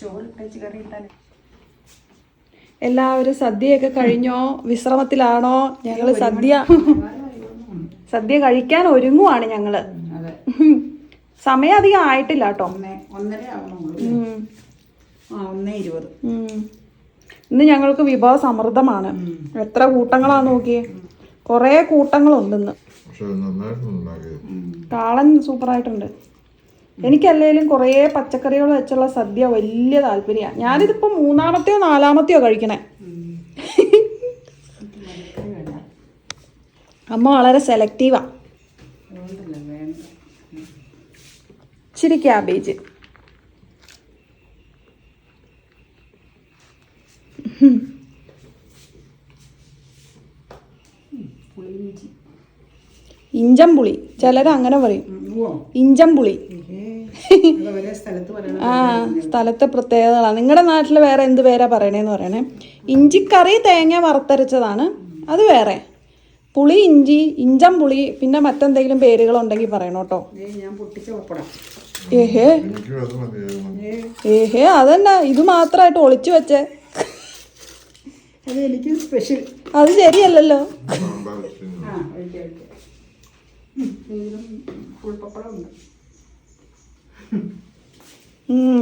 ചോറിട്ടേച്ച് കറി ഇട്ടാൽ എല്ലാവരും സദ്യയൊക്കെ കഴിഞ്ഞോ? വിശ്രമത്തിലാണോ? ഞങ്ങൾ സദ്യ സദ്യ കഴിക്കാൻ ഒരുങ്ങുവാണ് ഞങ്ങൾ. സമയം അധികം ആയിട്ടില്ല കേട്ടോ. ഇന്ന് ഞങ്ങൾക്ക് വിഭവ സമൃദ്ധമാണ്. എത്ര കൂട്ടങ്ങളാ നോക്കിയേ. കൊറേ കൂട്ടങ്ങളുണ്ട് ഇന്ന്. പക്ഷെ അത് നന്നായിട്ടുണ്ട് ഉണ്ടാക്കിയത് കാളൻ സൂപ്പറായിട്ടുണ്ട്. എനിക്കല്ലേലും കുറേ പച്ചക്കറികൾ വെച്ചുള്ള സദ്യ വലിയ താല്പര്യമാണ് ഞാനിതിപ്പോൾ മൂന്നാമത്തെയോ നാലാമത്തെയോ കഴിക്കണേ. അമ്മ വളരെ സെലക്റ്റീവാ ഇച്ചിരി ക്യാബേജ് ഇഞ്ചം പുളി. ചിലർ അങ്ങനെ പറയും ഇഞ്ചം പുളി. ആ സ്ഥലത്തെ പ്രത്യേകതകളാണ് നിങ്ങളുടെ നാട്ടിൽ വേറെ എന്ത് പേരാ പറയണേന്ന് പറയണേ ഇഞ്ചിക്കറി തേങ്ങ വറുത്തരച്ചതാണ് അത് വേറെ പുളി ഇഞ്ചി ഇഞ്ചം പുളി പിന്നെ മറ്റെന്തെങ്കിലും പേരുകളുണ്ടെങ്കിൽ പറയണം കേട്ടോ ഏഹേ ഏഹേ അതന്നെ ഇത് മാത്രമായിട്ട് ഒളിച്ചു വെച്ചേ അത് സ്പെഷ്യൽ അത് ശരിയല്ലല്ലോ. ആ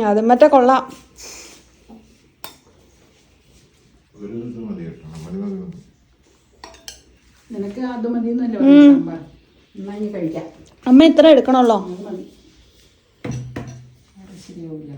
അത് മറ്റേ കൊള്ളാം. നിനക്ക് അത് മതി അമ്മ ഇത്ര എടുക്കണല്ലോ? ശരിയാവില്ല